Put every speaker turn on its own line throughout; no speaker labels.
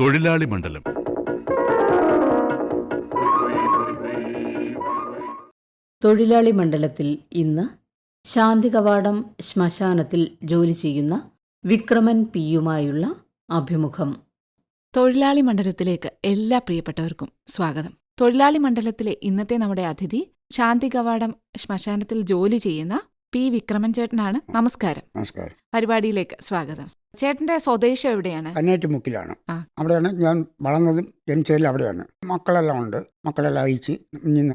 തൊഴിലാളി മണ്ഡലം.
തൊഴിലാളി മണ്ഡലത്തിൽ ഇന്ന് ശാന്തി കവാടം ശ്മശാനത്തിൽ ജോലി ചെയ്യുന്ന വിക്രമൻ പിയുമായുള്ള അഭിമുഖം.
തൊഴിലാളി മണ്ഡലത്തിലേക്ക് എല്ലാ പ്രിയപ്പെട്ടവർക്കും സ്വാഗതം. തൊഴിലാളി മണ്ഡലത്തിലെ ഇന്നത്തെ നമ്മുടെ അതിഥി ശാന്തി കവാടം ശ്മശാനത്തിൽ ജോലി ചെയ്യുന്ന പി വിക്രമൻ ചേട്ടനാണ്. നമസ്കാരം.
നമസ്കാരം.
പരിപാടിയിലേക്ക് സ്വാഗതം. ചേട്ടന്റെ സ്വദേശം എവിടെയാണ്
കന്നേറ്റുമുക്കിലാണ്. അവിടെയാണ് ഞാൻ വളർന്നതും ജനിച്ചതിൽ അവിടെയാണ്. മക്കളെല്ലാം ഉണ്ട്. മക്കളെല്ലാം അയച്ച്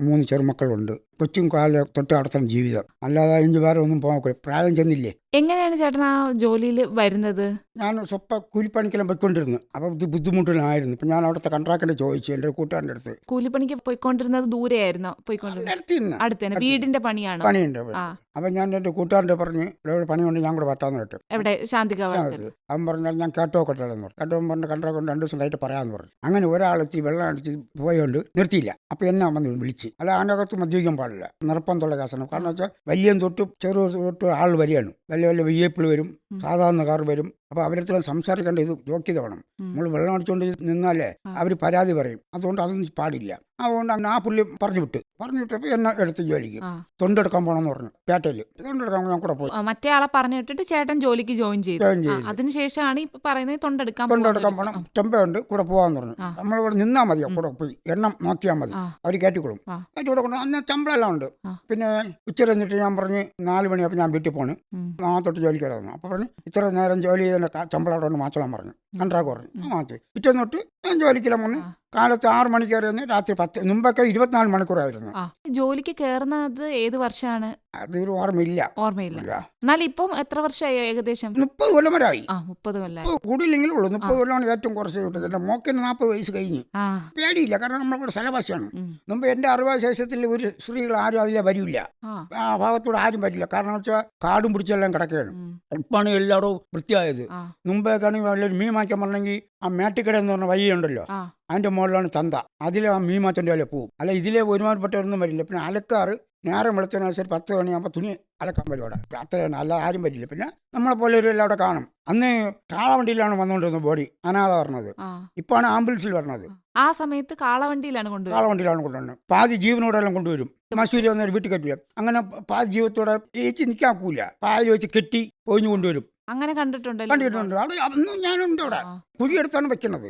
മൂന്ന് ചെറുമക്കളുണ്ട്. കൊച്ചും കാല തൊട്ട് നടത്തണം ജീവിതം. അല്ലാതെ അഞ്ചു പേരെ ഒന്നും പോകാൻ പ്രായം ചെന്നില്ലേ?
എങ്ങനെയാണ് ചേട്ടൻ ആ ജോലിയിൽ വരുന്നത്?
ഞാൻ സ്വപ്പ കൂലിപ്പണിക്കെല്ലാം പോയിക്കൊണ്ടിരുന്നു. അപ്പൊ ഇത് ബുദ്ധിമുട്ടിലായിരുന്നു ഇപ്പൊ ഞാൻ അവിടുത്തെ കൺട്രാക്ടറെ ചോദിച്ചു. എന്റെ കൂട്ടുകാരുടെ കൂട്ടുകാരന്റെ അടുത്ത്.
കൂലിപ്പണിക്ക് പോയിക്കൊണ്ടിരുന്നത് ദൂരെയായിരുന്നു? പോയിക്കൊണ്ടിരുന്നത്. വീടിന്റെ പണിയാണ്?
പണിയുണ്ട് അപ്പൊ ഞാൻ എന്റെ കൂട്ടുകാരന്റെ പറഞ്ഞ് ഇവിടെ പണിയുണ്ട് ഞാൻ കൂടെ പറ്റാന്ന് കേട്ടു.
എവിടെ? ശാന്തി.
അവൻ പറഞ്ഞാൽ ഞാൻ കേട്ടോക്കട്ടെ എന്ന് പറഞ്ഞു. കേട്ടോ പറഞ്ഞ കൺട്രാക്ട് രണ്ട് ദിവസം കഴിഞ്ഞിട്ട് പറയാന്ന് പറഞ്ഞു. അങ്ങനെ ഒരാളെത്തി വെള്ളം അടിച്ച് പോയോണ്ട് നിർത്തിയില്ല. അപ്പോൾ എന്നെ വന്ന് വിളിച്ച്. അല്ല അതിനകത്ത് മദ്യപിക്കാൻ പാടില്ല. തുള്ള കാസനം കാരണം വെച്ചാൽ വലിയ തൊട്ട് ചെറു തൊട്ട് ആൾ വരികയാണ് വലിയ വലിയ വിയപ്പിൾ വരും. സാധാരണക്കാർ വരും. അപ്പോൾ അവരടുത്ത് സംസാരിക്കേണ്ട ഇത് യോഗ്യത വേണം. നമ്മൾ വെള്ളം അടിച്ചുകൊണ്ട് നിന്നാലേ. അവർ പരാതി പറയും. അതുകൊണ്ട് അതൊന്നും പാടില്ല. അതുകൊണ്ട് ആ പുള്ളി പറഞ്ഞു വിട്ട്. പറഞ്ഞു വിട്ടപ്പോൾ എന്നെ എടുത്ത് ജോലിക്ക്. തൊണ്ടെടുക്കാൻ പോകണമെന്ന് പറഞ്ഞു. പേട്ടയിൽ തൊണ്ടെടുക്കാൻ ഞാൻ കൂടെ പോയി.
മറ്റേ ആളെ പറഞ്ഞു വിട്ടിട്ട് ചേട്ടൻ ജോലിക്ക് ജോയിൻ ചെയ്തു.
ജോയിൻ ചെയ്തു.
അതിനുശേഷമാണ് ഇപ്പൊ പറയുന്നത് തൊണ്ടെടുക്കാൻ തൊണ്ടെടുക്കാൻ
പോകണം ടെമ്പയുണ്ട് കൂടെ പോകാന്ന് പറഞ്ഞു.
നമ്മൾ
നമ്മളിവിടെ നിന്നാൽ മതി കൂടെ പോയി. എണ്ണം നോക്കിയാൽ മതി. അവർ കയറ്റിക്കൊള്ളും. കയറ്റി കൂടെ കൊണ്ട് അന്ന് ശമ്പളമെല്ലാം ഉണ്ട്. പിന്നെ ഉച്ച കഴിഞ്ഞിട്ട് ഞാൻ പറഞ്ഞ് നാല് മണിയപ്പോൾ ഞാൻ വീട്ടിൽ പോണ്. നാളെ തൊട്ട് ജോലിക്ക് വരാമെന്ന് അപ്പോൾ പറഞ്ഞു ഇത്ര നേരം ജോലി ക- ശമ്പളം അവിടെ മാച്ചോളാൻ പറഞ്ഞു. കൺട്രാക്ട് പറഞ്ഞു മാറ്റി പിറ്റേന്ന് തൊട്ട് ഞാൻ ജോലിക്കെല്ലാം വന്ന്. കാലത്ത് ആറ് മണിക്ക് കയറി വന്ന് രാത്രി പത്ത് മുമ്പൊക്കെ ഇരുപത്തിനാല് മണിക്കൂറായിരുന്നു.
ജോലിക്ക് കയറുന്നത് ഏത് വർഷമാണ്?
അതൊരു ഓർമ്മയില്ല.
ഓർമ്മയില്ല. എന്നാൽ ഇപ്പം എത്ര വർഷമായി ഏകദേശം?
മുപ്പത് കൊല്ലം വരെ ആയി
ആ മുപ്പത് കൊല്ലം
കൂടിയില്ലെങ്കിലും ഉള്ളൂ. മുപ്പത് കൊല്ലമാണ് ഏറ്റവും കുറച്ച് കിട്ടുന്നത്. എന്റെ മോക്കിന് നാൽപ്പത് വയസ്സ് കഴിഞ്ഞു. പേടിയില്ല. കാരണം നമ്മളിവിടെ സ്ഥലവാസിയാണ്.
മുമ്പ്
മുമ്പ് എന്റെ അറിവാശേഷത്തിൽ ഒരു സ്ത്രീകൾ ആരും അതിലെ വരില്ല.
ആ.
ഭാഗത്തൂടെ ആരും വരില്ല. കാരണം വെച്ചാൽ കാടും പിടിച്ചെല്ലാം കിടക്കുകയാണ്.
ഉപ്പാണ്
ഇപ്പാണ് എല്ലായിടവും വൃത്തിയായത്. മുമ്പേക്കാണെങ്കിൽ വല്ലൊരു മീൻ വാങ്ങിക്കാൻ പറഞ്ഞെങ്കിൽ ആ മേട്ടിക്കട എന്ന് പറഞ്ഞ വഴിയുണ്ടല്ലോ. അതിന്റെ മുകളിലാണ് ചന്ത. അതിലെ ആ മീൻ മാച്ചന്റെ വില പോവും. അല്ല ഇതിലെ ഒരുമാതിരിപ്പെട്ടവരൊന്നും വരില്ല. പിന്നെ അലക്കാറ് നേരം വിളിച്ചതിനനുസരിച്ച് പത്ത് മണിയാകുമ്പോൾ തുണി അലക്കാൻ വരും അവിടെ അത്രയാണ് അല്ല ആരും വരില്ല. പിന്നെ നമ്മളെ പോലെ ഒരു എല്ലാം അവിടെ കാണും. അന്ന് കാളവണ്ടിയിലാണ് വന്നുകൊണ്ടിരുന്നത് ബോഡി അനാഥ പറഞ്ഞത്. ഇപ്പാണ് ആംബുലൻസിൽ വരണത്.
ആ സമയത്ത് കാളവണ്ടിയിലാണ് കൊണ്ടുവരുന്നത്.
കാളവണ്ടിയിലാണ് കൊണ്ടുവരുന്നത്. പാതി ജീവനോടെ എല്ലാം കൊണ്ടുവരും മസൂരി വന്നൊരു വീട്ടിൽ കെട്ടില്ല അങ്ങനെ പാതി ജീവത്തോടെ ഏച്ചി നിൽക്കാൻ പോകില്ല പായൽ വെച്ച് കെട്ടി ഒഴിഞ്ഞു കൊണ്ടുവരും.
അങ്ങനെ കണ്ടിട്ടുണ്ട്.
കണ്ടിട്ടുണ്ട് അവിടെ അന്നും ഞാനുണ്ട് അവിടെ.
കുഴി
കുഴിയെടുത്താണ് വെക്കുന്നത്.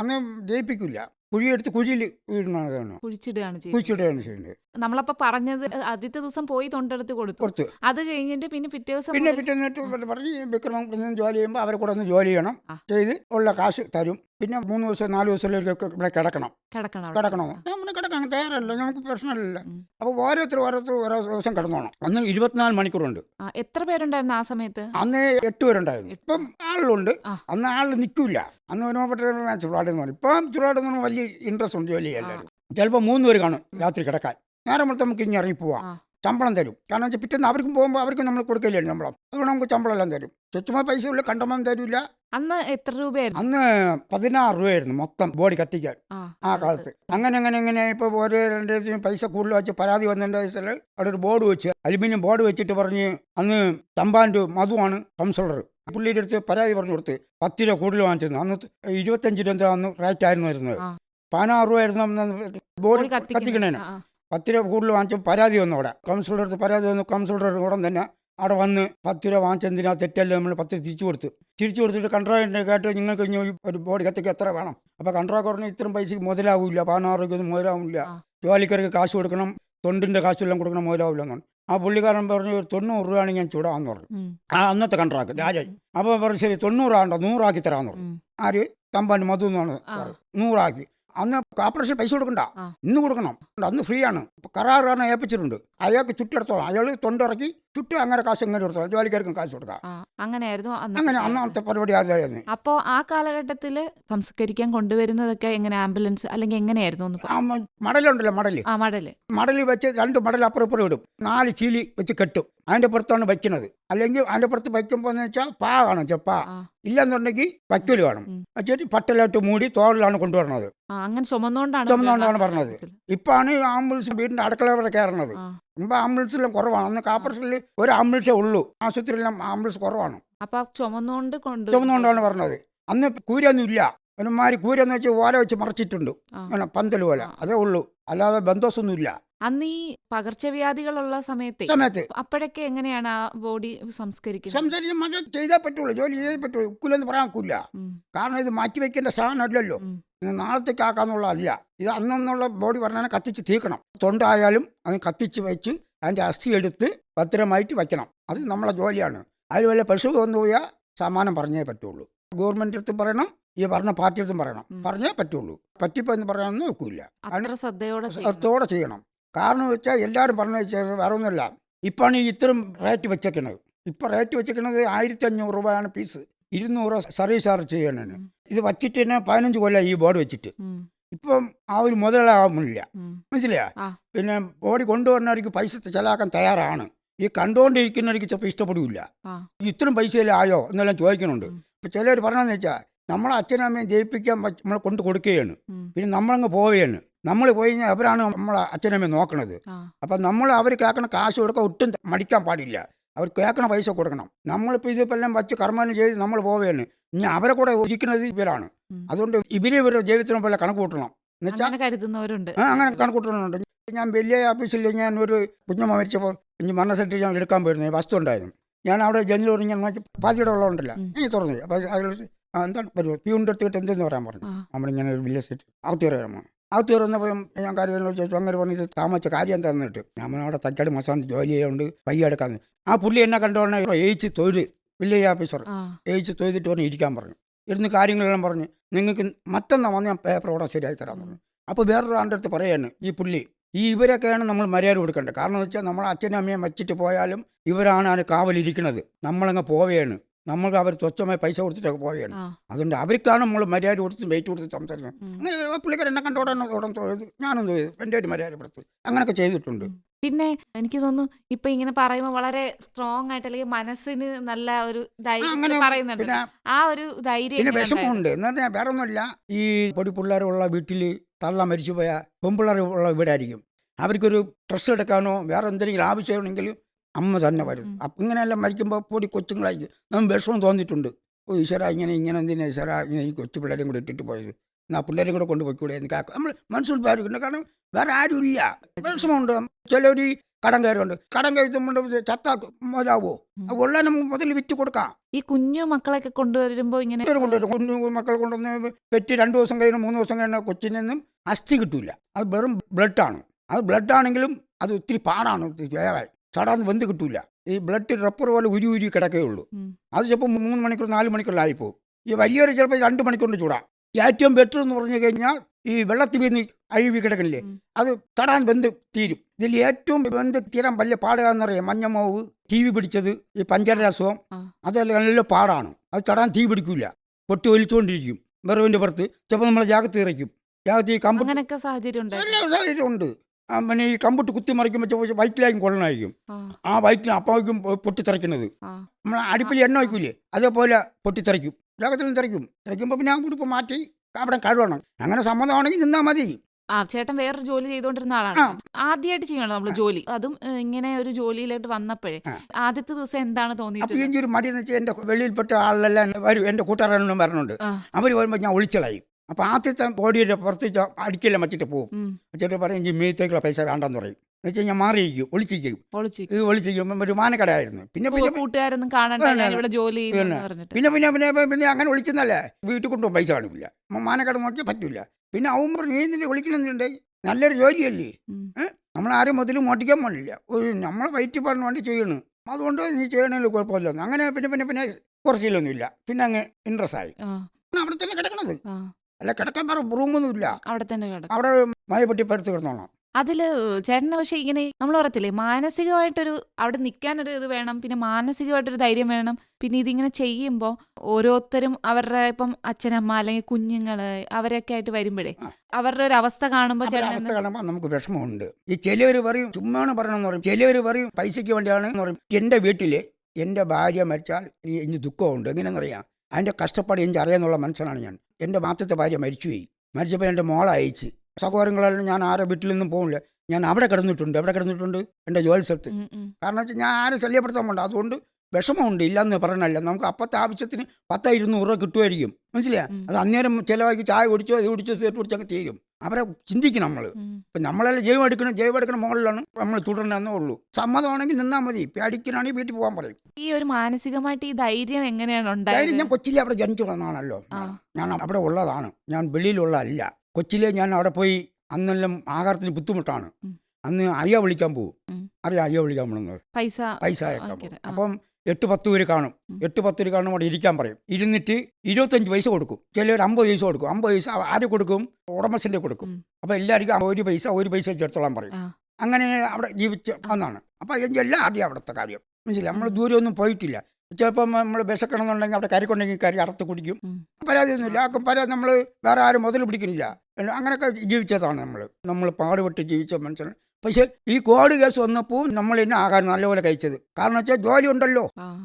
അന്ന് ജയിപ്പിക്കില്ല. കുഴിയെടുത്ത് കുഴിയിൽ വീഴുന്നതാണ്
കുഴിച്ചിടുകയാണ് ചെയ്യുന്നത്.
കുഴിച്ചിടുകയാണ് ചെയ്യുന്നത്.
നമ്മളപ്പോ പറഞ്ഞത് ആദ്യത്തെ ദിവസം പോയി തൊണ്ടെടുത്ത് കൊടുത്തു.
കൊടുത്തു.
അത് കഴിഞ്ഞിട്ട് പിന്നെ പിറ്റേ ദിവസം
പിന്നെ പിറ്റേന്നിട്ട് പറഞ്ഞ് വിക്രമം നിന്ന് ജോലി ചെയ്യുമ്പോൾ അവരെ കൂടെ ഒന്ന് ജോലി ചെയ്യണം. ചെയ്ത് ഉള്ള കാശ് തരും. പിന്നെ മൂന്ന് ദിവസം നാല് ദിവസത്തിലേക്ക് ഇവിടെ കിടക്കണം.
കിടക്കണം.
കിടക്കണോ? നമ്മൾ കിടക്കാൻ തയ്യാറല്ല നമുക്ക് പ്രശ്നമില്ല
അപ്പൊ
അപ്പോൾ ഓരോരുത്തർ ഓരോരുത്തർ ഓരോ ദിവസം കിടന്നോണം. അന്ന് ഇരുപത്തിനാല് മണിക്കൂറുണ്ട്.
എത്ര പേരുണ്ടായിരുന്നു ആ സമയത്ത്?
അന്ന് എട്ട് പേരുണ്ടായിരുന്നു. ഇപ്പം ആളുണ്ട്. അന്ന് ആൾ നിൽക്കില്ല. അന്ന് ഒരുമാപ്പെട്ട ചുരുവാട് പറഞ്ഞു. ഇപ്പം ചുരുവാട് എന്ന് പറഞ്ഞാൽ വലിയ ഇൻട്രസ്റ്റ് ഉണ്ട് ജോലി ചെയ്യാൻ എല്ലാവരും ചിലപ്പോൾ മൂന്ന് പേര് കാണും രാത്രി കിടക്കാൻ. നേരം മുതൽ നമുക്ക് ഇനി ഇറങ്ങി പോവാം.
ആ.
ശമ്പളം തരും. കാരണം വെച്ചാൽ പിറ്റേന്ന് അവർക്കും പോകുമ്പോൾ അവർക്കും നമ്മൾ കൊടുക്കില്ലേ ശമ്പളം. അതുകൊണ്ട് നമുക്ക് ശമ്പളം എല്ലാം തരും. ചുറ്റുമാ പൈസ ഉള്ള കണ്ടമാനം തരില്ല
അന്ന് എത്ര രൂപയായിരുന്നു?
അന്ന് പതിനാറ് രൂപയായിരുന്നു മൊത്തം ബോഡി കത്തിക്കാൻ.
ആ,
കാലത്ത്. അങ്ങനെ അങ്ങനെ അങ്ങനെ ഇപ്പോൾ ഓരോ രണ്ട് പൈസ കൂടുതൽ വെച്ച് പരാതി വന്നതിന്റെ വയസ്സിൽ അവിടെ ഒരു ബോർഡ് വെച്ച് അലുമിനിയം ബോർഡ് വെച്ചിട്ട് പറഞ്ഞ് അന്ന് തമ്പാന്റെ മധുവാണ് കൗൺസിലർ പുള്ളിയുടെ അടുത്ത് പരാതി പറഞ്ഞു കൊടുത്ത് പത്ത് രൂപ കൂടുതൽ വാങ്ങിച്ചിരുന്നു. അന്ന് ഇരുപത്തഞ്ച് രൂപ അന്ന് റേറ്റ് ആയിരുന്നു വരുന്നത്.
ആ.
പതിനാറ് രൂപ ആയിരുന്നു ബോർഡ് കത്തിക്കണേന്. പത്ത് രൂപ കൂടുതൽ വാങ്ങിച്ചു പരാതി വന്നു അവിടെ. കൗൺസിലറുടെ അടുത്ത് പരാതി വന്നു. കൗൺസിലർ ഉടൻ തന്നെ അവിടെ വന്ന് പത്ത് രൂപ വാങ്ങിച്ചെന്തിനാ തെറ്റല്ലേ നമ്മൾ പത്ത് തിരിച്ചു കൊടുത്തു. തിരിച്ചു കൊടുത്തിട്ട് കൺട്രാക്ടറിനെ കേട്ട് നിങ്ങൾക്ക് ഇനി ഒരു- ബോർഡ് ബോഡി കത്തിക്ക് എത്ര വേണം? അപ്പോൾ കൺട്രാക്ട് പറഞ്ഞു ഇത്രയും പൈസക്ക് മുതലാവില്ല. പതിനാറ് രൂപയ്ക്കൊന്നും മുതലാവില്ല. ജോലിക്കാർക്ക് കാശ് കൊടുക്കണം. തൊണ്ടിന്റെ കാശെല്ലാം കൊടുക്കണം മുതലാവില്ല എന്നാണ് ആ പുള്ളിക്കാരൻ പറഞ്ഞു ഒരു തൊണ്ണൂറ് രൂപയാണ് ഞാൻ ചൂടാന്ന് പറഞ്ഞു. ആ അന്നത്തെ കൺട്രാക്ട് രാജായി അപ്പോൾ പറഞ്ഞു ശരി തൊണ്ണൂറാണ്ടോ നൂറാക്കി തരാന്ന് പറഞ്ഞു. ആര്? തമ്പാൻ മധു എന്നാണ് നൂറാക്കി. അന്ന് കോപ്പറേഷൻ പൈസ കൊടുക്കണ്ട. ഇന്ന് കൊടുക്കണം. അന്ന് ഫ്രീ ആണ്. കരാർ കാരണം ഏൽപ്പിച്ചിട്ടുണ്ട്. അയാൾക്ക് ചുറ്റെടുത്തോളാം. അയാൾ തൊണ്ടിറക്കി ചുറ്റും അങ്ങനെ കാശ് ഇങ്ങനെ കൊടുത്തു ജോലിക്കാർക്കും കാശ് കൊടുക്കാം.
അങ്ങനെയായിരുന്നു
അങ്ങനെ അന്നത്തെ പരിപാടി അതായിരുന്നു
അപ്പോ ആ കാലഘട്ടത്തിൽ സംസ്കരിക്കാൻ കൊണ്ടുവരുന്നതൊക്കെ എങ്ങനെ ആംബുലൻസ് അല്ലെങ്കിൽ എങ്ങനെയായിരുന്നു
മടലുണ്ടല്ലോ മടൽ.
ആ മടൽ.
മടലിൽ വെച്ച് രണ്ട് മടൽ അപ്പുറം ഇപ്പുറം ഇടും. നാല് ചീലി വെച്ച് കെട്ടും. അതിന്റെ പുറത്താണ് വയ്ക്കുന്നത് അല്ലെങ്കിൽ അതിന്റെ പുറത്ത് വയ്ക്കുമ്പോൾ എന്ന് വെച്ചാൽ പാ കാണും
ചെപ്പാ.
ഇല്ലെന്നുണ്ടെങ്കിൽ വയ്ക്കൽ കാണും. വെച്ചിട്ട് പട്ടലായിട്ട് മൂടി തോളിലാണ് കൊണ്ടുവരണത്.
ആ, അങ്ങനെ ചുമന്നുകൊണ്ടാണ്
ചുമന്നുകൊണ്ടാണ് പറഞ്ഞത്. ഇപ്പാണ് ആംബുലൻസ് വീടിന്റെ അടുക്കള വരെ കയറുന്നത്
ആ,
മുമ്പ് ആംബുലൻസെല്ലാം കുറവാണ്. അന്ന് കാപ്പറസിൽ ഒരു ആംബുലൻസേ ഉള്ളൂ. ആശുപത്രിയിലെല്ലാം ആംബുലൻസ് കുറവാണ്.
അപ്പൊ ചുമന്നുകൊണ്ട് കൊണ്ട്
ചുമന്നുകൊണ്ടാണ് പറഞ്ഞത്. അന്ന് കൂരൊന്നും ഇല്ല. ഒരുമാതിരി കൂരെന്ന് വെച്ച് ഓല വെച്ച് മറച്ചിട്ടുണ്ട്. അങ്ങനെ പന്തൽ പോലെ. അതേ ഉള്ളൂ. അല്ലാതെ ബന്ധമൊന്നുമില്ല
അന്ന് ഈ പകർച്ചവ്യാധികളുള്ള സമയത്തെ
സമയത്ത്.
അപ്പോഴൊക്കെ എങ്ങനെയാണ് ആ ബോഡി സംസ്കരിക്കുന്നത്?
സംസാരിച്ച് മറ്റേ ചെയ്താൽ പറ്റുള്ളൂ ജോലി ചെയ്തേ പറ്റുള്ളൂ ഉക്കില്ലെന്ന് പറയാൻ ഒക്കില്ല. കാരണം ഇത് മാറ്റി വെക്കേണ്ട സാധനമല്ലല്ലോ
അല്ലല്ലോ.
ഇത് നാളത്തേക്ക് ആക്കാന്നുള്ളതല്ല ഇത് അന്നുള്ള ബോഡി പറഞ്ഞാൽ കത്തിച്ച് തീക്കണം തൊണ്ടായാലും അത് കത്തിച്ച് വെച്ച് അതിന്റെ അസ്ഥി എടുത്ത് ഭദ്രമായിട്ട് വയ്ക്കണം അത് നമ്മളെ ജോലിയാണ്. അതിൽ വല്ല പശു കൊണ്ടുപോയാൽ സമാനം പറഞ്ഞേ പറ്റുള്ളൂ. ഗവൺമെന്റ് അടുത്ത് പറയണം ഈ പറഞ്ഞ പാർട്ടി അടുത്തും പറയണം. പറഞ്ഞേ പറ്റുള്ളൂ. പറ്റിപ്പോ എന്ന് പറയാനൊന്നും നോക്കൂല
അത്ര ശ്രദ്ധയോടെ ചെയ്യണം.
കാരണം വെച്ചാൽ എല്ലാവരും പറഞ്ഞു വെച്ചാൽ വേറെ ഒന്നുമില്ല. ഇപ്പാണ് ഈ ഇത്രയും റേറ്റ് വെച്ചേക്കണത്. ഇപ്പം റേറ്റ് വെച്ചേക്കണത് ആയിരത്തി അഞ്ഞൂറ് രൂപയാണ് പീസ് ഇരുന്നൂറ് സർവീസ് ചാർജ് ചെയ്യണതിന് ഇത് വച്ചിട്ട് തന്നെ പതിനഞ്ച് കൊല്ലം ഈ ബോർഡ് വെച്ചിട്ട്. ഇപ്പം ആ ഒരു മുതലാവുന്നില്ല. മനസ്സിലായ. പിന്നെ ബോഡി കൊണ്ടുവരുന്നവർക്ക് പൈസ ചിലവാക്കാൻ തയ്യാറാണ്. ഈ കണ്ടുകൊണ്ടിരിക്കുന്നവർക്ക് ചിലപ്പോൾ ഇഷ്ടപ്പെടില്ല ഇത്രയും പൈസയിലെ ആയോ എന്നെല്ലാം ചോദിക്കുന്നുണ്ട്. ഇപ്പം ചിലർ പറഞ്ഞതെന്ന് വെച്ചാൽ നമ്മളെ അച്ഛനും അമ്മയും ജയിപ്പിക്കാൻ നമ്മളെ കൊണ്ട് കൊടുക്കുകയാണ്. പിന്നെ നമ്മളങ്ങ് പോവുകയാണ് നമ്മൾ പോയി കഴിഞ്ഞാൽ അവരാണ് നമ്മളെ അച്ഛനമ്മ നോക്കണത്. അപ്പൊ നമ്മൾ അവർ കേൾക്കണ കാശ് കൊടുക്കാൻ ഒട്ടും മടിക്കാൻ പാടില്ല. അവർ കേൾക്കണ പൈസ കൊടുക്കണം. നമ്മളിപ്പോൾ ഇതിപ്പോൾ എല്ലാം വച്ച് കർമ്മം ചെയ്ത് നമ്മൾ പോവുകയാണ് ഇനി അവരെ കൂടെ ഇരിക്കുന്നത് ഇവരാണ്. അതുകൊണ്ട് ഇവരെ ഇവരുടെ ജീവിതത്തിനെ പോലെ കണക്ക് കൂട്ടണം. എന്നുവെച്ചാൽ
അങ്ങനെ കരുതുന്നവരുണ്ട്.
ആ അങ്ങനെ കണക്കൂട്ടണമുണ്ട് ഞാൻ വലിയ ഓഫീസിൽ ഞാൻ ഒരു കുഞ്ഞമ്മ മരിച്ചപ്പോൾ ഇനി മരണ സെറ്റ് ഞാൻ എടുക്കാൻ പോയിരുന്നു. വസ്തു ഉണ്ടായിരുന്നു. ഞാൻ അവിടെ ജനലിൽ ഞാൻ നോക്കി പാതിയുടെ ഉള്ളതുണ്ടല്ല. ഞാൻ തുറന്നു. അപ്പോൾ അതിൽ എന്താണ് പരിപാടി? പ്യൂണിന്റെ അടുത്തിട്ട് എന്തെന്ന് പറയാൻ പറഞ്ഞു. നമ്മളിങ്ങനെ ഒരു വലിയ സെറ്റ് അവർ കയറാമോ അകത്ത് തീർന്നപ്പോൾ ഞാൻ കാര്യങ്ങളോട് ചോദിച്ചു. അങ്ങനെ പറഞ്ഞു താമസിച്ച കാര്യം തന്നിട്ട് ഞാൻ അവിടെ തക്കാട് മസാന്ത് ജോലി ചെയ്യുന്നുണ്ട്. പയ്യ എടുക്കാന്ന് ആ പുള്ളി എന്നെ കണ്ടുകൊണ്ട് ഏച്ച് തൊഴിൽ വില്ലേജ് ഓഫീസർ
എയിച്ച്
ഏച്ച് തൊഴുതിട്ട് പറഞ്ഞ് ഇരിക്കാൻ പറഞ്ഞു. ഇരുന്ന് കാര്യങ്ങളെല്ലാം പറഞ്ഞ് നിങ്ങൾക്ക് മറ്റന്നാ വന്ന് ഞാൻ പേപ്പർ അവിടെ ശരിയായി തരാൻ പറഞ്ഞു. അപ്പോൾ വേറൊരു ആളുടെ അടുത്ത് പറയാണ് ഈ പുള്ളി ഈ ഇവരൊക്കെയാണ് നമ്മൾ മര്യാദ കൊടുക്കേണ്ടത്. കാരണം എന്ന് വെച്ചാൽ നമ്മൾ അച്ഛനും അമ്മയും വച്ചിട്ട് പോയാലും ഇവരാണ് അതിന് കാവലിരിക്കുന്നത്. നമ്മളങ്ങ് പോവുകയാണ് നമ്മൾക്ക് അവർ തുച്ഛമായി പൈസ കൊടുത്തിട്ടൊക്കെ പോവുകയാണ്. അതുകൊണ്ട് അവർക്കാണ് നമ്മൾ മര്യാദ കൊടുത്ത് വെയിറ്റ് കൊടുത്ത് സംസാരിക്കുന്നത്. അങ്ങനെ പുള്ളിക്കാരൻ എന്നെ കണ്ടോടെ ഉടൻ തോന്നിയത് ഞാനും തോന്നിയത് എന്റെ ഒരു മര്യാദപ്പെടുത്ത്. അങ്ങനെയൊക്കെ ചെയ്തിട്ടുണ്ട്.
പിന്നെ എനിക്ക് തോന്നുന്നു ഇപ്പൊ ഇങ്ങനെ പറയുമ്പോൾ വളരെ സ്ട്രോങ് ആയിട്ട് അല്ലെങ്കിൽ മനസ്സിന് നല്ല ഒരു പറയുന്നുണ്ട്. ആ ഒരു ധൈര്യം
പിന്നെ? വിഷമമുണ്ട്. എന്ന് പറഞ്ഞാൽ വേറെ ഒന്നുമില്ല ഈ പൊടി പിള്ളേരുള്ള വീട്ടിൽ തള്ള മരിച്ചു പോയ പെൺപിള്ളേർ ഉള്ള വീടായിരിക്കും. അവർക്കൊരു ഡ്രസ്സ് എടുക്കാനോ വേറെ എന്തെങ്കിലും ആവശ്യമുണ്ടെങ്കിൽ അമ്മ തന്നെ വരും. അപ്പം ഇങ്ങനെയെല്ലാം മരിക്കുമ്പോൾ പൊടി കൊച്ചുങ്ങളായി. നമ്മൾ വിഷമം തോന്നിയിട്ടുണ്ട്. ഓ ഈശ്വര ഇങ്ങനെ ഇങ്ങനെ എന്തിനാ ഈശ്വര ഇങ്ങനെ ഈ കൊച്ചു പിള്ളേരെയും കൂടെ ഇട്ടിട്ട് പോയത്? എന്നാ പിള്ളേരെയും കൂടെ കൊണ്ടുപോയിക്കൂടെ എന്ന് കാക്ക നമ്മൾ മനസ്സിൽ ഭാരിക്കുന്നുണ്ട് കാരണം വേറെ ആരുമില്ല വിഷമമുണ്ട്. ചിലവർ കടം കയറുണ്ട് കടം കയറ്റുമ്പോൾ ചത്ത മോലാവോ ഉള്ള നമുക്ക് മുതൽ വിറ്റ് കൊടുക്കാം.
ഈ കുഞ്ഞു മക്കളൊക്കെ കൊണ്ടുവരുമ്പോൾ ഇങ്ങനെ
കൊണ്ടുവരും. കുഞ്ഞു മക്കൾ കൊണ്ടുവന്ന് പെറ്റ് രണ്ട് ദിവസം കഴിഞ്ഞ് മൂന്ന് ദിവസം കഴിഞ്ഞ കൊച്ചിൽ നിന്നും അസ്ഥി കിട്ടൂല. അത് വെറും ബ്ലഡാണ്. അത് ബ്ലഡ് ആണെങ്കിലും അത് ഒത്തിരി പാടാണ്. വേവായി ചടാന്ന് വെന്ത് കിട്ടൂല. ഈ ബ്ലഡ് റബ്ബർ പോലെ ഉരി ഉരി കിടക്കുകയുള്ളൂ. അത് ചിലപ്പോൾ മൂന്ന് മണിക്കൂർ നാല് മണിക്കൂറിലായിപ്പോവും ഈ വലിയൊരു ചിലപ്പോൾ രണ്ട് മണിക്കൂറിന് ചൂടാ. ഏറ്റവും ബെറ്റർ എന്ന് പറഞ്ഞു കഴിഞ്ഞാൽ ഈ വെള്ളത്തിൽ വീന്ന് അഴുവി കിടക്കണില്ലേ. അത് തടാൻ ബന്ധ് തീരും. ഇതിൽ ഏറ്റവും ബന്ധ് തീരാൻ വലിയ പാടുക എന്നറിയാം മഞ്ഞമാവ് തീ പിടിച്ചത് ഈ പഞ്ചരസവും. അതെല്ലാം നല്ല പാടാണ്. അത് തടാൻ തീ പിടിക്കൂല. പൊട്ടി ഒലിച്ചുകൊണ്ടിരിക്കും വിറവിന്റെ പുറത്ത്. ചിലപ്പോൾ നമ്മളെ ജാഗത്ത് ഈ കമ്പിട്ട്
അങ്ങനൊക്കെ സാഹചര്യം ഉണ്ട്.
പിന്നെ ഈ കമ്പിട്ട് കുത്തി മറിക്കുമ്പോൾ വയറ്റിലായിരിക്കും കൊള്ളണമായിരിക്കും. കൊള്ളനായിരിക്കും
ആ
വയറ്റിൽ അപ്പാവും പൊട്ടിത്തെറിക്കുന്നത് നമ്മൾ അടുപ്പിൽ എണ്ണ വയ്ക്കൂലേ അതേപോലെ പൊട്ടിത്തെറിക്കും. രോഗത്തിലും തെറിക്കും. തെറിക്കുമ്പോൾ പിന്നെ ആ കുടിപ്പ് മാറ്റി അവിടെ കഴുകണം അങ്ങനെ സമ്മതമാണെങ്കിൽ നിന്നാൽ മതി.
ആ ചേട്ടൻ വേറൊരു ജോലി ചെയ്തുകൊണ്ടിരുന്ന ആളാണ്. ആദ്യമായിട്ട് ചെയ്യണം നമ്മൾ ജോലി? അതും ഇങ്ങനെ ഒരു ജോലിയിലോട്ട് വന്നപ്പോഴേ ആദ്യത്തെ ദിവസം എന്താണ് തോന്നിയത്
ഈ ഒരു മടി എന്ന് വെച്ചാൽ എന്റെ വെളിയിൽപ്പെട്ട ആളെല്ലാം വരും. എന്റെ കൂട്ടുകാരെല്ലാം വരണുണ്ട്.
അവർ
അവർ വരുമ്പോൾ ഞാൻ ഒളിച്ചളയും. അപ്പോൾ ആദ്യത്തെ ബോഡിയുടെ പുറത്ത് അടിക്കില്ല മച്ചിട്ട് പോകും മച്ചിട്ട് പറയും ഇനി മീത്തേക്കുള്ള പൈസ വേണ്ടെന്ന് പറയും. എന്ന് വെച്ചാൽ ഞാൻ മാറിയിരിക്കും ഒളിച്ചിരിക്കും
ഒളിച്ചു
ഇത് ഒളിച്ചിരിക്കുമ്പോൾ ഒരു മാനക്കടയായിരുന്നു. പിന്നെ പിന്നെ
കൂട്ടുകാരൊന്നും ജോലി
പിന്നെ. പിന്നെ പിന്നെ പിന്നെ അങ്ങനെ ഒളിച്ചെന്നല്ലേ. വീട്ടിൽ കൊണ്ടുപോകും പൈസ കാണില്ല. മാനക്കട നോക്കിയാൽ പറ്റില്ല പിന്നെ അവൻ പറഞ്ഞു നീ എന്തിന്റെ വിളിക്കണമെന്നുണ്ട് നല്ലൊരു ജോലിയല്ലേ? നമ്മൾ ആരും മുതലും മോട്ടിക്കാൻ പാടില്ല ഒരു നമ്മളെ വയറ്റി പാടാൻ വേണ്ടി ചെയ്യണം. അതുകൊണ്ട് നീ ചെയ്യണമെങ്കിൽ കുഴപ്പമില്ല. അങ്ങനെ പിന്നെ പിന്നെ പിന്നെ കുറച്ചില്ലൊന്നുമില്ല പിന്നെ അങ്ങ് ഇൻട്രസ്റ്റ് ആയി. അവിടെ തന്നെ കിടക്കണത്. അല്ല കിടക്കാൻ വേറെ റൂമൊന്നുമില്ല.
അവിടെ തന്നെ കിടക്കും.
അവിടെ മയപ്പെട്ടി പരുത്ത് കിടന്നോളാം.
അതിൽ ചേട്ടന് പക്ഷെ ഇങ്ങനെ നമ്മൾ പറയത്തില്ലേ മാനസികമായിട്ടൊരു അവിടെ നിൽക്കാനൊരു ഇത് വേണം പിന്നെ മാനസികമായിട്ടൊരു ധൈര്യം വേണം. പിന്നെ ഇതിങ്ങനെ ചെയ്യുമ്പോൾ ഓരോരുത്തരും അവരുടെ ഇപ്പം അച്ഛനമ്മ അല്ലെങ്കിൽ കുഞ്ഞുങ്ങൾ അവരൊക്കെ ആയിട്ട് വരുമ്പോഴേ അവരുടെ ഒരു അവസ്ഥ കാണുമ്പോൾ
അവസ്ഥ കാണുമ്പോൾ നമുക്ക് വിഷമമുണ്ട്. ഈ ചിലവർ പറയും ചുമ്മാണ് പറയണമെന്ന് പറയും. ചിലവർ പറയും പൈസയ്ക്ക് വേണ്ടിയാണ് എന്ന് പറയും. എന്റെ വീട്ടിൽ എന്റെ ഭാര്യ മരിച്ചാൽ ഇനി ദുഃഖമുണ്ട്. എങ്ങനെയെന്നറിയാം അതിന്റെ കഷ്ടപ്പാട് എനിക്ക് അറിയാന്നുള്ള മനുഷ്യനാണ് ഞാൻ. എന്റെ മാത്തത്തെ ഭാര്യ മരിച്ചുപോയി. മരിച്ചപ്പോൾ എന്റെ മോളെ അയച്ച്. സഹോദരങ്ങളെല്ലാം ഞാൻ ആരെ വീട്ടിൽ നിന്നും പോകില്ല. ഞാൻ അവിടെ കിടന്നിട്ടുണ്ട്. എവിടെ കിടന്നിട്ടുണ്ട്? എന്റെ ജോലി സ്ഥലത്ത്. കാരണം വെച്ചാൽ ഞാൻ ആരും ശല്യപ്പെടുത്താൻ പോണ്ട അതുകൊണ്ട് വിഷമമുണ്ട്. ഇല്ലെന്ന് പറഞ്ഞല്ല. നമുക്ക് അപ്പത്തെ ആവശ്യത്തിന് പത്തോ ഇരുന്നൂറ് രൂപ കിട്ടുമായിരിക്കും. മനസ്സിലായോ. അത് അന്നേരം ചിലവാക്കി ചായ കുടിച്ചോ ഇത് കുടിച്ചോ സിഗരറ്റ് കുടിച്ചൊക്കെ തീരും അവരെ ചിന്തിക്കണം നമ്മൾ. ഇപ്പം നമ്മളെല്ലാം ജൈവം എടുക്കണം ജൈവം എടുക്കണ മുകളിലാണ് നമ്മൾ തുടരണമെന്നേ ഉള്ളൂ. സമ്മതമാണെങ്കിൽ നിന്നാൽ മതി. പേടിക്കണമെങ്കിൽ വീട്ടിൽ പോകാൻ പറയും.
ഈ ഒരു മാനസികമായിട്ട് ഈ ധൈര്യം എങ്ങനെയാണ് ഉണ്ടായത്?
ഞാൻ കൊച്ചിയിൽ അവിടെ ജനിച്ചു വന്നതാണല്ലോ ഞാൻ അവിടെ ഉള്ളതാണ്. ഞാൻ വെളിയിലുള്ളതല്ല കൊച്ചിയിലെ ഞാൻ അവിടെ പോയി അന്നെല്ലാം ആഹാരത്തിന് ബുദ്ധിമുട്ടാണ്. അന്ന് അയ്യ വിളിക്കാൻ പോകും. അറിയാം അയ്യ വിളിക്കാൻ പോകുന്നത്
പൈസ.
പൈസ. അപ്പം എട്ട് പത്ത് പേര് കാണും. എട്ട് പത്ത് പേര് കാണും അവിടെ ഇരിക്കാൻ പറയും. ഇരുന്നിട്ട് ഇരുപത്തഞ്ച് പൈസ കൊടുക്കും. ചിലർ അമ്പത് പൈസ കൊടുക്കും. അമ്പത് പൈസ ആര് കൊടുക്കും? ഉടമസ്ഥന്റെ കൊടുക്കും.
അപ്പൊ
അപ്പോൾ എല്ലാവർക്കും ഒരു പൈസ ഒരു പൈസ വെച്ചെടുത്തോളാൻ പറയും. അങ്ങനെ അവിടെ ജീവിച്ച് വന്നാണ്. അപ്പോൾ എല്ലാം ആദ്യം അവിടുത്തെ കാര്യം. മനസ്സിലായി? നമ്മൾ ദൂരമൊന്നും പോയിട്ടില്ല. ചിലപ്പം നമ്മൾ വിശക്കണമെന്നുണ്ടെങ്കിൽ അവിടെ കറിക്കൊണ്ടെങ്കിൽ കറി അറുത്ത് കുടിക്കും. പരാതിയൊന്നുമില്ല. ആർക്കും പരാതി നമ്മൾ വേറെ ആരും മുതൽ പിടിക്കുന്നില്ല. അങ്ങനെയൊക്കെ ജീവിച്ചതാണ് നമ്മൾ നമ്മൾ പാടുപെട്ട് ജീവിച്ച മനുഷ്യൻ. പക്ഷേ ഈ കോവിഡ് കേസ് വന്നപ്പോൾ നമ്മൾ തന്നെ ആഹാരം നല്ലപോലെ കഴിച്ചത്. കാരണം വെച്ചാൽ ജോലി ഉണ്ടല്ലോ.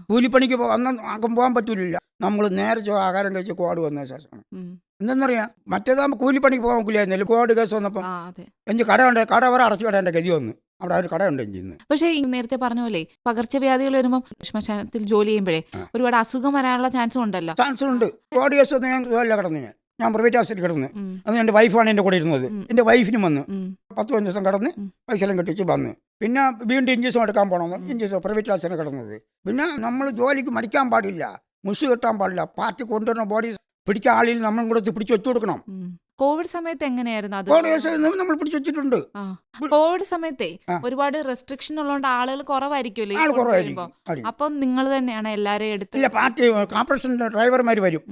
കൂലിപ്പണിക്ക് അന്ന് പോകാൻ പറ്റൂലില്ല. നമ്മൾ നേരെ ആഹാരം കഴിച്ച് കോവിഡ് വന്ന ശേഷമാണ്. എന്തെന്നറിയാം? മറ്റേതാകുമ്പോൾ കൂലിപ്പണിക്ക് പോകാൻ ഒക്കില്ലായിരുന്നില്ല കോവിഡ് കേസ് വന്നപ്പോൾ എനിക്ക് കട ഉണ്ട് കട വരെ അടച്ചു കടേണ്ട ഗതി വന്നു. അവിടെ ഒരു കടയുണ്ട് ഇന്ന്.
പക്ഷേ നേരത്തെ പറഞ്ഞ പോലെ പകർച്ചവ്യാധികൾ വരുമ്പോൾ ശ്മശാനത്തിൽ ജോലി ചെയ്യുമ്പോഴേ ഒരുപാട് അസുഖം വരാനുള്ള ചാൻസും ഉണ്ടല്ലോ.
ചാൻസ് ഉണ്ട് കോവിഡ് കേസ് വന്ന് ഞാൻ കിടന്നു. ഞാൻ ഞാൻ പ്രൈവറ്റ് ഹോസ്പിറ്റലിൽ കിടന്ന്. അന്ന് എന്റെ വൈഫാണ് എന്റെ കൂടെ ഇരുന്നത്.
എന്റെ
എന്റെ വൈഫിനും വന്ന്. പത്ത് പതിനഞ്ച് ദിവസം കിടന്ന് പൈസ എല്ലാം കെട്ടിച്ച് വന്ന്. പിന്നെ വീണ്ടും ഇഞ്ചക്ഷൻ എടുക്കാൻ പോകണം
ഇഞ്ചിസ്
ഇഞ്ചക്ഷൻ പ്രൈവറ്റ് ഹോസ്പിറ്റലിൽ കിടന്നത്. പിന്നെ നമ്മൾ ജോലിക്ക് മടിക്കാൻ പാടില്ല. മുഷ് കെട്ടാൻ പാടില്ല. പാർട്ടി കൊണ്ടുവരുന്ന ബോഡി പിടിക്കാൻ ആളിൽ നമ്മൾ കൂടെ പിടിച്ച് വെച്ചു കൊടുക്കണം.
കോവിഡ് സമയത്ത് എങ്ങനെയായിരുന്നു അത്?
നമ്മൾ പിടിച്ച് വെച്ചിട്ടുണ്ട്.
കോവിഡ് സമയത്തെ ഒരുപാട് റെസ്ട്രിക്ഷൻ ഉള്ളതുകൊണ്ട് ആളുകൾ കുറവായിരിക്കുമല്ലോ. അപ്പം നിങ്ങൾ തന്നെയാണ് എല്ലാരെയും എടുത്ത്
ഇല്ല പാർട്ടി കോർപ്പറേഷന്റെ ഡ്രൈവർമാർ വരും.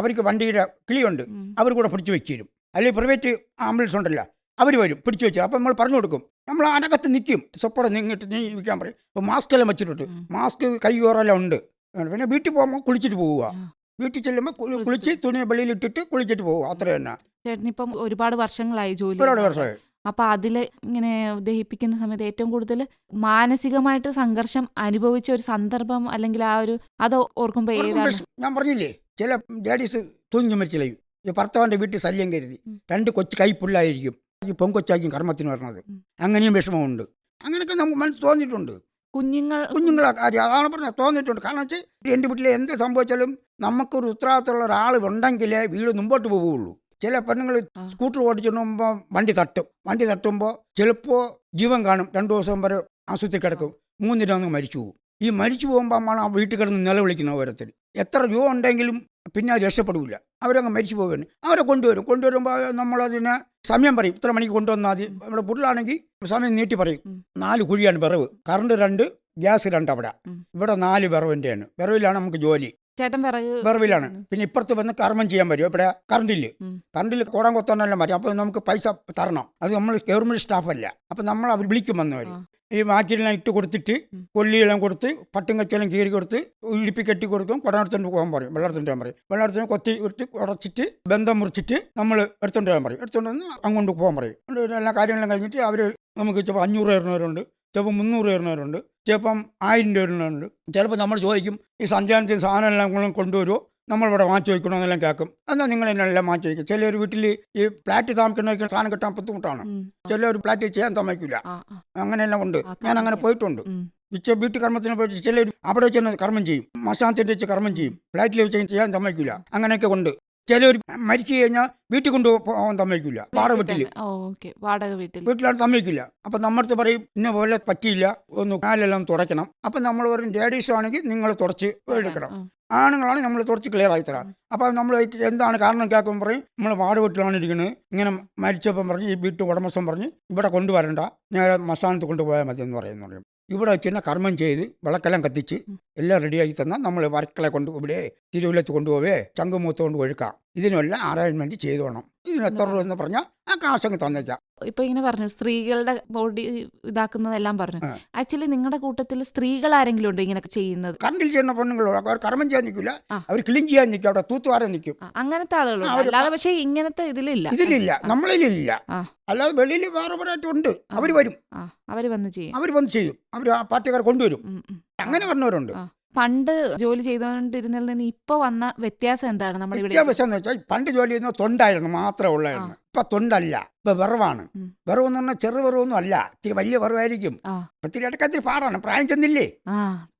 അവർക്ക് വണ്ടിയുടെ കിളിയുണ്ട്. അവർ കൂടെ പിടിച്ചു വെച്ചിരും അല്ലെങ്കിൽ പ്രൈവറ്റ് ആംബുലൻസ് ഉണ്ടല്ലോ അവർ വരും പിടിച്ചു വെച്ചു അപ്പം നമ്മൾ പറഞ്ഞു കൊടുക്കും. നമ്മൾ അനകത്ത് നിൽക്കും സ്വപ്പടം നിങ്ങിട്ട് നീ വിൽക്കാൻ പറയും. അപ്പോൾ മാസ്ക് എല്ലാം വെച്ചിട്ടുണ്ട്. മാസ്ക് കൈ ഓറെല്ലാം ഉണ്ട്. പിന്നെ വീട്ടിൽ പോകുമ്പോൾ കുളിച്ചിട്ട് പോവുക. വീട്ടിൽ ചെല്ലുമ്പോൾ കുളിച്ച് തുണി വെള്ളിയിൽ ഇട്ടിട്ട് കുളിച്ചിട്ട് പോകും അത്ര തന്നെ.
ചേട്ടനിപ്പം ഒരുപാട് വർഷങ്ങളായി ജോലി
ഒരുപാട്. വർഷമായി.
അപ്പൊ അതിൽ ഇങ്ങനെ ദഹിപ്പിക്കുന്ന സമയത്ത് ഏറ്റവും കൂടുതൽ മാനസികമായിട്ട് സംഘർഷം അനുഭവിച്ച ഒരു സന്ദർഭം അല്ലെങ്കിൽ ആ ഒരു അത് ഓർക്കുമ്പോ ഏതാണ്?
ഞാൻ പറഞ്ഞില്ലേ ചില ഡാഡീസ് തൂങ്ങി മരിച്ചിലയും. ഈ ഭർത്താവിന്റെ വീട്ടിൽ ശല്യം കരുതി. രണ്ട് കൊച്ചു കൈപ്പുള്ളായിരിക്കും ഈ പൊങ്കൊച്ചായിരിക്കും കർമ്മത്തിന് വരുന്നത് അങ്ങനെയും വിഷമമുണ്ട്. അങ്ങനെയൊക്കെ നമുക്ക് മനസ്സ് തോന്നിയിട്ടുണ്ട്.
കുഞ്ഞുങ്ങൾ
കുഞ്ഞുങ്ങളെ കാര്യം. അതാണ് പറഞ്ഞത് തോന്നിയിട്ടുണ്ട്. കാരണം വെച്ചാൽ എന്റെ വീട്ടിൽ എന്ത് സംഭവിച്ചാലും നമുക്കൊരു ഉത്തരവാദിത്തമുള്ള ഒരാൾ ഉണ്ടെങ്കിലേ വീട് മുമ്പോട്ട് പോവുകയുള്ളൂ ചില പെണ്ണുങ്ങൾ സ്കൂട്ടർ ഓടിച്ചുകൊണ്ട് വണ്ടി തട്ടും. വണ്ടി തട്ടുമ്പോൾ ചിലപ്പോൾ ജീവൻ കാണും. രണ്ടു ദിവസം വരെ ആശുപത്രി കിടക്കും. മൂന്നിന് അങ്ങ് മരിച്ചു പോകും ഈ മരിച്ചു പോകുമ്പോൾ ആ വീട്ടിൽ കിടന്ന് നിലവിളിക്കുന്ന ഓരോരുത്തർ എത്ര രൂപ ഉണ്ടെങ്കിലും പിന്നെ രക്ഷപ്പെടില്ല അവരങ്ങ് മരിച്ചു പോകുകയാണ് അവരെ കൊണ്ടുവരും. കൊണ്ടുവരുമ്പോൾ നമ്മളതിനെ സമയം പറയും. ഇത്ര മണിക്ക് കൊണ്ടുവന്നാൽ മതി. നമ്മുടെ പുള്ളാണെങ്കിൽ സമയം നീട്ടി പറയും. നാല് കുഴിയാണ് വിറവ്. കറണ്ട് രണ്ട് ഗ്യാസ് രണ്ട് അവിടെ. ഇവിടെ നാല് വിറവിന്റെയാണ്. വിറവിലാണ് നമുക്ക് ജോലി.
ചേട്ടൻ വിറക്
വിറവിലാണ്. പിന്നെ ഇപ്പുറത്ത് വന്ന് കർമ്മം ചെയ്യാൻ വരും. ഇവിടെ കറണ്ടില്ല. കറണ്ടിൽ കോടാൻ കൊത്താനെല്ലാം വരും അപ്പോൾ നമുക്ക് പൈസ തരണം. അത് നമ്മൾ ഗവൺമെന്റ് സ്റ്റാഫല്ല അപ്പം നമ്മൾ അവർ വിളിക്കും
വന്നവര്.
ഈ മാറ്റിലെല്ലാം ഇട്ട് കൊടുത്തിട്ട് കൊല്ലിയെല്ലാം കൊടുത്ത് പട്ടും കച്ചെല്ലാം കീറി കൊടുത്ത് ഉള്ളിപ്പി കെട്ടി കൊടുക്കും. കുടനെടുത്തോണ്ട് പോകാൻ പറയും. വെള്ളമെടുത്തോണ്ട് പോകാൻ പറയും. വെള്ളമെടുത്തോണ്ട് കൊത്തി ഇട്ട് ഉടച്ചിട്ട് ബന്ധം മുറിച്ചിട്ട് നമ്മൾ എടുത്തോണ്ട് പോകാൻ പറയും. എടുത്തോണ്ട് വന്ന് അങ്ങോട്ട് പോകാൻ പറയും. എല്ലാ കാര്യങ്ങളും കഴിഞ്ഞിട്ട് അവർ നമുക്ക് ചിലപ്പോൾ അഞ്ഞൂറ് തരുന്നവരുണ്ട് ചിലപ്പോൾ മുന്നൂറ് തരുന്നവരുണ്ട് ചിലപ്പം ആയിരം രൂപ ഉണ്ട് ചിലപ്പോൾ നമ്മൾ ചോദിക്കും ഈ സഞ്ചാരത്തിൽ സാധനം എല്ലാം കൊണ്ടുവരുമോ നമ്മളിവിടെ മാറ്റി വയ്ക്കണമെന്നെല്ലാം കേൾക്കും. എന്നാൽ നിങ്ങൾ എന്നെല്ലാം മാറ്റി വയ്ക്കും. ചിലർ വീട്ടിൽ ഈ ഫ്ലാറ്റ് താമസിക്കുന്നവർക്ക് സാധനം കിട്ടാൻ ബുദ്ധിമുട്ടാണ്. ചിലർ ഫ്ലാറ്റ് ചെയ്യാൻ സമ്മതിക്കില്ല. അങ്ങനെയെല്ലാം ഉണ്ട്. ഞാൻ അങ്ങനെ. പോയിട്ടുണ്ട്. ഉച്ച വീട്ടു കർമ്മത്തിന് പോയിട്ട് ചിലർ അവിടെ വെച്ച് കർമ്മം ചെയ്യും. മശാനത്തിന്റെ വെച്ച് കർമ്മം ചെയ്യും. ഫ്ലാറ്റിൽ വെച്ച് ചെയ്യാൻ സമ്മതിക്കില്ല. അങ്ങനെയൊക്കെ ഉണ്ട്. ചിലർ മരിച്ചു കഴിഞ്ഞാൽ വീട്ടിൽ കൊണ്ട് പോകാൻ സമ്മതിക്കില്ല വാടക വീട്ടിൽ
വീട്ടിൽ
വീട്ടിലാണ് സമ്മതിക്കില്ല. അപ്പം നമ്മളടുത്ത് പറയും ഇന്ന പോലെ പറ്റിയില്ല. ഒന്ന് കാലെല്ലാം തുടയ്ക്കണം. അപ്പം നമ്മൾ പറയും ലേഡീസ് ആണെങ്കിൽ നിങ്ങൾ തുടച്ച് എടുക്കണം. ആണുങ്ങളാണ് നമ്മൾ തുടച്ച് ക്ലിയർ ആയി തരാം. അപ്പൊ നമ്മൾ എന്താണ് കാരണം കേൾക്കുമ്പോൾ പറയും നമ്മൾ വാട വീട്ടിലാണ് ഇരിക്കുന്നത് ഇങ്ങനെ മരിച്ചപ്പം പറഞ്ഞ് ഈ വീട്ടു ഉടമസ്ഥൻ പറഞ്ഞ് ഇവിടെ കൊണ്ടുവരണ്ട. നേരെ മസാനത്ത് കൊണ്ടുപോയാൽ മതി എന്ന് പറയുന്നു പറയും. ഇവിടെ വെച്ച് തന്നെ കർമ്മം ചെയ്ത് വിളക്കെല്ലാം കത്തിച്ച് എല്ലാം റെഡിയാക്കി തന്നാൽ നമ്മൾ വർക്കളെ കൊണ്ട് ഇവിടെ തിരുവല്ലത്ത് കൊണ്ടുപോവേ ചങ്കുമൂത്ത് കൊണ്ട് ഒഴുക്കാം ഇതിനെല്ലാം അറേഞ്ച്മെന്റ് ചെയ്തോണം. ഇതിന് എത്ര രൂപ എന്ന് പറഞ്ഞാൽ ആ കാശങ്ങ് തന്നേക്കാം.
ഇപ്പൊ ഇങ്ങനെ പറഞ്ഞു സ്ത്രീകളുടെ ബോഡി ഇതാക്കുന്നതെല്ലാം പറഞ്ഞു. ആക്ച്വലി നിങ്ങളുടെ കൂട്ടത്തിൽ സ്ത്രീകൾ ആരെങ്കിലും ഉണ്ടോ ഇങ്ങനെ ചെയ്യുന്നത്?
കറണ്ടിൽ ചെയ്യുന്ന പെണ്ണുങ്ങളോ അവർ കർമ്മം ചെയ്യാൻ നിൽക്കില്ല. അവർ ക്ലീൻ ചെയ്യാൻ നിൽക്കും. അവിടെ തൂത്തുവാരാൻ നിൽക്കും.
അങ്ങനത്തെ ആളുകളുണ്ട്.
ആ,
അല്ലാതെ പക്ഷേ ഇങ്ങനത്തെ ഇതിലില്ല.
ഇതിലില്ല. നമ്മളിലില്ല. അല്ലാതെ വെളിയിൽ വേറെ ഉണ്ട്.
അവർ
അവർ വരും.
അവർ അവർ വന്ന് ചെയ്യും.
അവർ വന്ന് ചെയ്യും. അവർ ആ പാർട്ടിക്കാർ കൊണ്ടുവരും. അങ്ങനെ പറഞ്ഞവരുണ്ട്.
പണ്ട് ജോലി ചെയ്തുകൊണ്ടിരുന്നതിൽ നിന്ന് ഇപ്പൊ വന്ന വ്യത്യാസം എന്താണ് നമ്മൾ ഇവിടെ
എന്ന് വെച്ചാൽ പണ്ട് ജോലി ചെയ്യുന്ന തൊണ്ടായിരുന്നു മാത്രമേ ഉള്ളായിരുന്നു. ഇപ്പൊ തൊണ്ടല്ല ഇപ്പൊ വിറവാണ്. വിറവ് എന്ന് പറഞ്ഞാൽ ചെറു വിറവൊന്നും അല്ല ഇത്തിരി വലിയ വിറവായിരിക്കും.
ഒത്തിരി
ഇത്തിരി ഇടയ്ക്ക് പാടാണ് പ്രായം ചെന്നില്ലേ?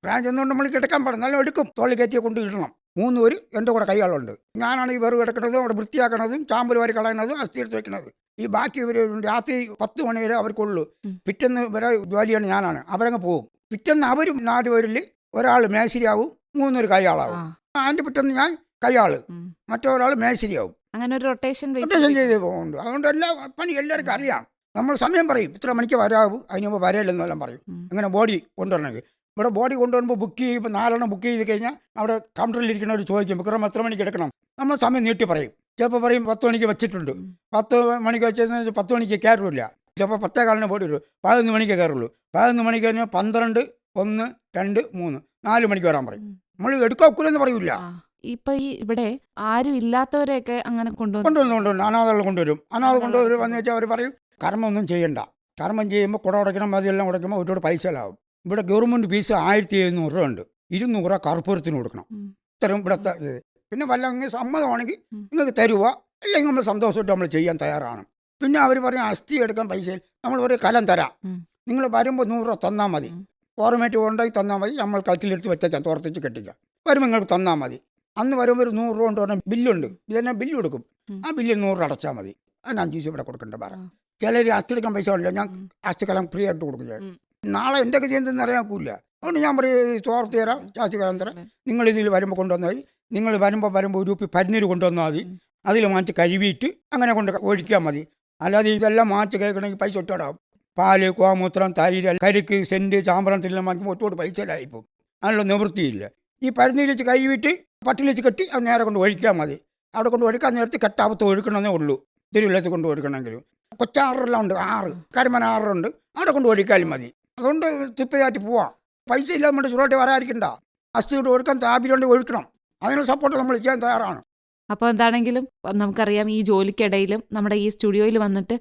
പ്രായം ചെന്നുകൊണ്ട് നമ്മൾ കിടക്കാൻ പാടും നല്ല എടുക്കും. തോളി കയറ്റിയെ കൊണ്ട് ഇടണം. മൂന്ന് പേര് എന്റെ കൂടെ കൈകളുണ്ട് ഞാനാണ് ഈ വെറു കിടക്കുന്നതും അവിടെ വൃത്തിയാക്കണതും ചാമ്പൽ വാരി കളയണതും അസ്ഥി എടുത്ത് വെക്കണത്. ഈ ബാക്കി ഇവർ രാത്രി പത്ത് മണി വരെ അവർക്കുള്ളൂ.
പിറ്റെന്ന്
പിറ്റേന്ന് വരെ ജോലിയാണ് ഞാനാണ്. അവരങ്ങ് പോകും പിറ്റേന്ന് അവർ നാല് പേരിൽ ഒരാൾ മേശരിയാവും മൂന്നൊരു
കയ്യാളാവും
അതിന്റെ അതിന്റെ പിറ്റേന്ന് ഞാൻ
കയ്യാൾ.
മറ്റൊരാൾ മേശരിയാവും.
അങ്ങനെ ഒരു റൊട്ടേഷൻ
റൊട്ടേഷൻ ചെയ്ത് പോകുന്നുണ്ട്. അതുകൊണ്ട് എല്ലാ പണി എല്ലാവർക്കും അറിയാം. നമ്മൾ സമയം പറയും. ഇത്ര മണിക്ക് വരാവൂ അതിന് മുമ്പ് വരയില്ലെന്നെല്ലാം പറയും. അങ്ങനെ ബോഡി കൊണ്ടുവരണമെങ്കിൽ. ഇവിടെ ബോഡി കൊണ്ടുവരുമ്പോൾ ബുക്ക് ചെയ്യുമ്പോൾ നാലെണ്ണം ബുക്ക് ചെയ്ത് കഴിഞ്ഞാൽ അവിടെ കൗണ്ടറിൽ ഇരിക്കുന്നവർ ചോദിക്കും വിക്രം എത്ര മണിക്ക് എടുക്കണം? നമ്മൾ സമയം നീട്ടി പറയും. ചിലപ്പോൾ പറയും പത്ത് മണിക്ക് വെച്ചിട്ടുണ്ട്. പത്ത് മണിക്ക് വെച്ചതെന്ന് പത്ത് മണിക്ക് കയറില്ല. ചിലപ്പോൾ പത്തേ കാലിന് ബോഡി വരും പതിനൊന്ന് മണിക്ക് കയറുള്ളൂ. പതിനൊന്ന് മണിക്ക് കഴിഞ്ഞാൽ പന്ത്രണ്ട് ഒന്ന് രണ്ട് മൂന്ന്. നാല് മണിക്ക് വരാൻ പറയും. നമ്മൾ എടുക്കാക്കൂലെന്ന് പറയൂല.
ഇപ്പൊ ഈ ഇവിടെ ആരും ഇല്ലാത്തവരെയൊക്കെ അങ്ങനെ കൊണ്ടുവന്നു
കൊണ്ടുവന്നു അനാഥകൾ കൊണ്ടുവരും. അനാഥ കൊണ്ടുവരും. വന്നു വെച്ചാൽ അവർ പറയും കർമ്മമൊന്നും ചെയ്യണ്ട. കർമ്മം ചെയ്യുമ്പോൾ കുട ഉടയ്ക്കണം എല്ലാം ഉടയ്ക്കുമ്പോൾ ഒരുപാട് പൈസ ലാവും. ഇവിടെ ഗവൺമെന്റ് ഫീസ് ആയിരത്തി എഴുന്നൂറ് രൂപ ഉണ്ട്. ഇരുന്നൂറ് രൂപ കർപ്പൂരത്തിന് കൊടുക്കണം. ഇത്തരം ഇവിടുത്തെ പിന്നെ വല്ല സമ്മതമാണെങ്കിൽ നിങ്ങൾക്ക് തരുക അല്ലെങ്കിൽ നമ്മൾ സന്തോഷമായിട്ട് നമ്മൾ ചെയ്യാൻ തയ്യാറാണ്. പിന്നെ അവർ പറയും അസ്ഥി എടുക്കാൻ പൈസ നമ്മൾ ഒരു കലം തരാം. നിങ്ങൾ വരുമ്പോൾ നൂറ് രൂപ തന്നാൽ മതി.
ഉം.
ഓർമ്മേറ്റ് കൊണ്ടുപോയി തന്നാൽ മതി. നമ്മൾ കഴുത്തിലെടുത്ത് വെച്ചേക്കാം. തോർത്തിച്ച് കെട്ടിക്കാം. വരുമ്പോൾ നിങ്ങൾ തന്നാൽ മതി. അന്ന് വരുമ്പോൾ ഒരു നൂറ് രൂപ കൊണ്ട് പറഞ്ഞാൽ ബില്ലുണ്ട്. ഇതന്നെ ബില്ല് കൊടുക്കും. ആ ബില്ല് നൂറ് രൂപ അടച്ചാൽ മതി. അതിന് അഞ്ച് ദിവസം ഇവിടെ കൊടുക്കേണ്ട പറ. ചിലർ അസ്ഥി എടുക്കാൻ പൈസ ഉണ്ടല്ലോ ഞാൻ. അസ്ഥിക്കലം ഫ്രീ ആയിട്ട്
കൊടുക്കുക
നാളെ എന്റെ ഗതി എന്തെന്ന് അറിയാക്കൂല അതുകൊണ്ട് ഞാൻ പറയും തോർത്ത് തരാം ചാച്ചി കലം തരാം നിങ്ങൾ ഇതിൽ വരുമ്പോൾ കൊണ്ടുവന്നാൽ മതി. നിങ്ങൾ വരുമ്പോൾ വരുമ്പോൾ ഒരു ഉപ്പി പരുന്നീര് കൊണ്ടുവന്നാൽ മതി. അതിൽ മാറ്റി കഴുകിയിട്ട് അങ്ങനെ കൊണ്ട് ഒഴിക്കാൻ മതി. അല്ലാതെ ഇതെല്ലാം മാറ്റി കേൾക്കണമെങ്കിൽ പൈസ ഒറ്റടാവും പാൽ കോമൂത്രം തൈര് കരിക്ക് സെന്റ് ചാമ്പളം തില്ലാം വാങ്ങിക്കുമ്പോൾ ഒറ്റോട് പൈസയിലായിപ്പോൾ അതിനുള്ള നിവൃത്തിയില്ല. ഈ പരുന്നീര് വെച്ച് വിട്ട് പട്ടിൽ വെച്ച് കെട്ടി അത് നേരെ കൊണ്ട് ഒഴിക്കാൻ മതി. അവിടെ കൊണ്ട് ഒഴിക്കാൻ നേരത്തെ കെട്ടാപത്ത് ഒഴുക്കണമെന്നേ ഉള്ളൂ. തിരുവല്ലത്ത് കൊണ്ട് ഒഴുക്കണമെങ്കിലും. കൊച്ചാറെല്ലാം ഉണ്ട്. ആറ്. കരിമന ആറുണ്ട്. അവിടെ കൊണ്ട് ഒഴിക്കാലും മതി. അതുകൊണ്ട് തിപ്പയായിട്ട് പോവാം. പൈസ ഇല്ലാതെ കൊണ്ട് ചുരുട്ടി വരാതിരിക്കണ്ട. അസ്ഥിയോട് ഒഴുക്കാൻ താല്പര്യം ഒഴുക്കണം. അതിനുള്ള സപ്പോർട്ട് നമ്മൾ ചെയ്യാൻ തയ്യാറാണ്.
അപ്പോൾ എന്താണെങ്കിലും നമുക്കറിയാം ഈ ജോലിക്കിടയിലും നമ്മുടെ ഈ സ്റ്റുഡിയോയിൽ വന്നിട്ട്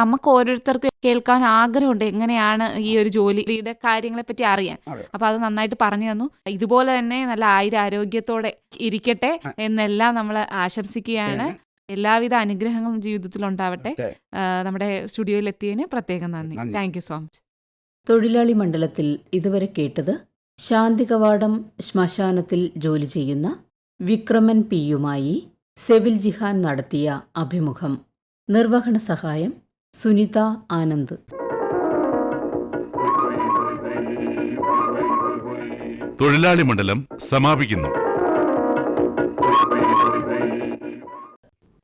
നമുക്ക് ഓരോരുത്തർക്കും കേൾക്കാൻ ആഗ്രഹമുണ്ട് എങ്ങനെയാണ് ഈ ഒരു ജോലിയുടെ കാര്യങ്ങളെ പറ്റി അറിയാൻ.
അപ്പോൾ
അപ്പൊ അത് നന്നായിട്ട് പറഞ്ഞു തന്നു. ഇതുപോലെ തന്നെ നല്ല ആയിരം ആരോഗ്യത്തോടെ ഇരിക്കട്ടെ എന്നെല്ലാം നമ്മൾ ആശംസിക്കുകയാണ്. എല്ലാവിധ അനുഗ്രഹങ്ങളും ജീവിതത്തിൽ ഉണ്ടാവട്ടെ നമ്മുടെ സ്റ്റുഡിയോയിൽ എത്തിയതിന് പ്രത്യേകം നന്ദി.
നന്ദി.
താങ്ക് യു സോ മച്ച്
തൊഴിലാളി മണ്ഡലത്തിൽ ഇതുവരെ കേട്ടത് ശാന്തി കവാടം ശ്മശാനത്തിൽ ജോലി ചെയ്യുന്ന വിക്രമൻ പിയുമായി സെവിൽ ജിഹാൻ നടത്തിയ അഭിമുഖം. നിർവഹണ സഹായം സുനിത ആനന്ദ്.
തൊഴിലാളി മണ്ഡലം സമാപിക്കുന്നു.